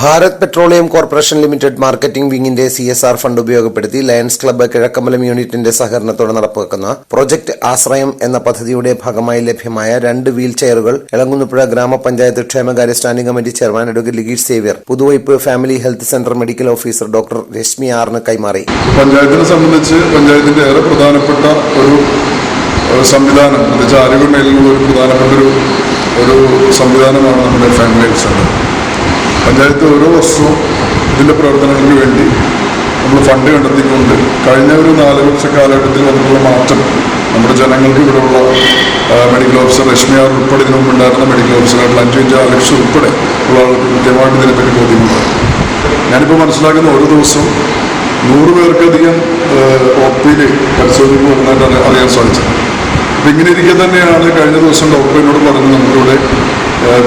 Bharat petroleum corporation limited marketing വിങ്ങിന്റെ C S R fund ഉപയോഗപ്പെടുത്തി lions club Kizhakkambalam യൂണിറ്റിന്റെ സഹകരണത്തോടെ നടപ്പാക്കുന്ന പ്രൊജക്ട് ആശ്രയം എന്ന പദ്ധതിയുടെ ഭാഗമായി ലഭ്യമായ രണ്ട് വീൽ ചെയറുകൾ എളങ്കുന്നുപുഴ ഗ്രാമപഞ്ചായത്ത് ക്ഷേമകാര്യ standing committee chairman advocate Ligeesh Xavier Puthuvype family health centre medical officer doctor Reshmi ആറിന് കൈമാറി. പഞ്ചായത്തിനെ സംബന്ധിച്ച് പഞ്ചായത്തിന്റെ ഏറെ പ്രധാനപ്പെട്ട ഒരു സംവിധാനം ഒരു ഒരു ഒരു സംവിധാനമാണ് നമ്മുടെ ഫാമിലി ഹെൽത്ത് സെന്റർ. പഞ്ചായത്ത് ഓരോ വർഷവും ഇതിന്റെ പ്രവർത്തനങ്ങൾക്ക് വേണ്ടി നമ്മൾ ഫണ്ട് കണ്ടെത്തിക്കൊണ്ട് കഴിഞ്ഞ ഒരു നാല് വർഷ കാലഘട്ടത്തിൽ വന്നിട്ടുള്ള മാറ്റം നമ്മുടെ ജനങ്ങൾക്ക് ഇവിടെയുള്ള മെഡിക്കൽ ഓഫീസർ രശ്മിയാർ ഉൾപ്പെടെ ഇതിനു മുമ്പുണ്ടായിരുന്ന മെഡിക്കൽ ഓഫീസറായിട്ടുള്ള അഞ്ചു അഞ്ച് ലക്ഷം ഉൾപ്പെടെ ഉള്ള ആൾക്ക് കൃത്യമായിട്ട് ഇതിനെപ്പറ്റി ബോധ്യമുണ്ട്. ഞാനിപ്പോൾ മനസ്സിലാക്കുന്ന ഒരു ദിവസം നൂറ് പേർക്കധികം ഒ പിയിൽ പരിശോധനയ്ക്ക് വരുന്നതായിട്ട് അറിയാൻ സാധിച്ചത്. അപ്പം ഇങ്ങനെ ഇരിക്കെ തന്നെയാണ് കഴിഞ്ഞ ദിവസം ഡോക്ടറിനോട് പറഞ്ഞ് നമുക്കിവിടെ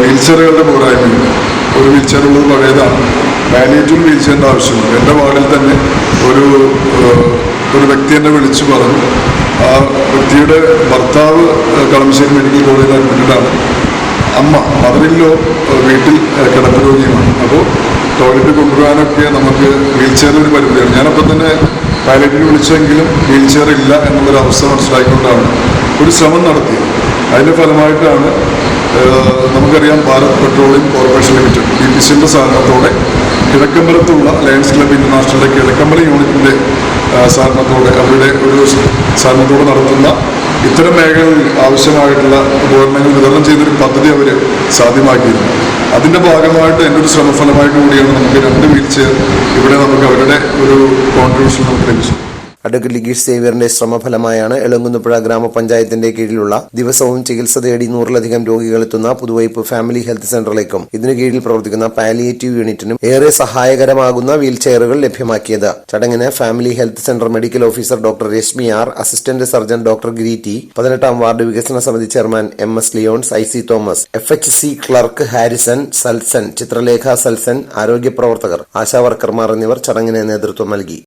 വീൽ ചെയറുകളുടെ പോരായ്മയുണ്ട്. ഒരു വീൽ ചെയർ ഉള്ളത് പഴയതാണ്. മാനേജും വീൽ ചെയറിന്റെ ആവശ്യമുണ്ട് എന്റെ വാർഡിൽ തന്നെ ഒരു ഒരു വ്യക്തി എന്നെ വിളിച്ചു പറഞ്ഞു. ആ വ്യക്തിയുടെ ഭർത്താവ് കളമശ്ശേരി മെഡിക്കൽ കോളേജിൽ അഡ്മിറ്റഡാണ് അമ്മ മദറില്ലോ വീട്ടിൽ കിടപ്പ് രോഗിയുമാണ് അപ്പോൾ ടോയ്ലറ്റ് കൊണ്ടുവരാനൊക്കെ നമുക്ക് വീൽ ചെയർ ഒരു പരിമിതിയാണ്. ഞാനപ്പോൾ തന്നെ പൈലറ്റിന് വിളിച്ചെങ്കിലും വീൽ ചെയർ ഇല്ല എന്നുള്ളൊരു അവസ്ഥ മനസ്സിലാക്കിക്കൊണ്ടാണ് ഒരു ശ്രമം നടത്തി അതിന്റെ ഫലമായിട്ടാണ് നമുക്കറിയാം Bharat petroleum corporation limited B P സിയുടെ സഹകരണത്തോടെ കിഴക്കമ്പലത്തുള്ള ലയൺസ് ക്ലബ് ഇന്റർനാഷണലിലെ കിഴക്കമ്പലം യൂണിറ്റിന്റെ സഹകരണത്തോടെ അവരുടെ ഒരു സഹകരണത്തോടെ നടത്തുന്ന ഇത്തരം മേഖലകളിൽ ആവശ്യമായിട്ടുള്ള ഉപകരണങ്ങൾ വിതരണം ചെയ്തൊരു പദ്ധതി അവർ സാധ്യമാക്കിയിരുന്നു. അതിന്റെ ഭാഗമായിട്ട് എന്റെ ഒരു ശ്രമഫലമായിട്ട് കൂടിയാണ് നമുക്ക് രണ്ട് ചെയർ ഇവിടെ നമുക്ക് അവരുടെ ഒരു കോൺട്രിബ്യൂഷൻ നമുക്ക് ലഭിച്ചത്. അഡ്വക്കേറ്റ് ലിഗീഷ് സേവ്യറിന്റെ ശ്രമഫലമായാണ് എളങ്കുന്നപ്പുഴ ഗ്രാമപഞ്ചായത്തിന്റെ കീഴിലുള്ള ദിവസവും ചികിത്സ തേടി നൂറിലധികം രോഗികളെത്തുന്ന പുതുവൈപ്പ് ഫാമിലി ഹെൽത്ത് സെന്ററിലേക്കും ഇതിനു കീഴിൽ പ്രവർത്തിക്കുന്ന പാലിയേറ്റീവ് യൂണിറ്റിനും ഏറെ സഹായകരമാകുന്ന വീൽ ചെയറുകൾ ലഭ്യമാക്കിയത്. ചടങ്ങിന് family health centre medical officer doctor Reshmi R assistant surgeon doctor Greety പതിനെട്ടാം വാർഡ് വികസന സമിതി chairman M S Leons I C Thomas F H C clerk Harrison Salson Chithralekha Salson ആരോഗ്യ പ്രവർത്തകർ ആശാവർക്കർമാർ എന്നിവർ ചടങ്ങിന് നേതൃത്വം നൽകി.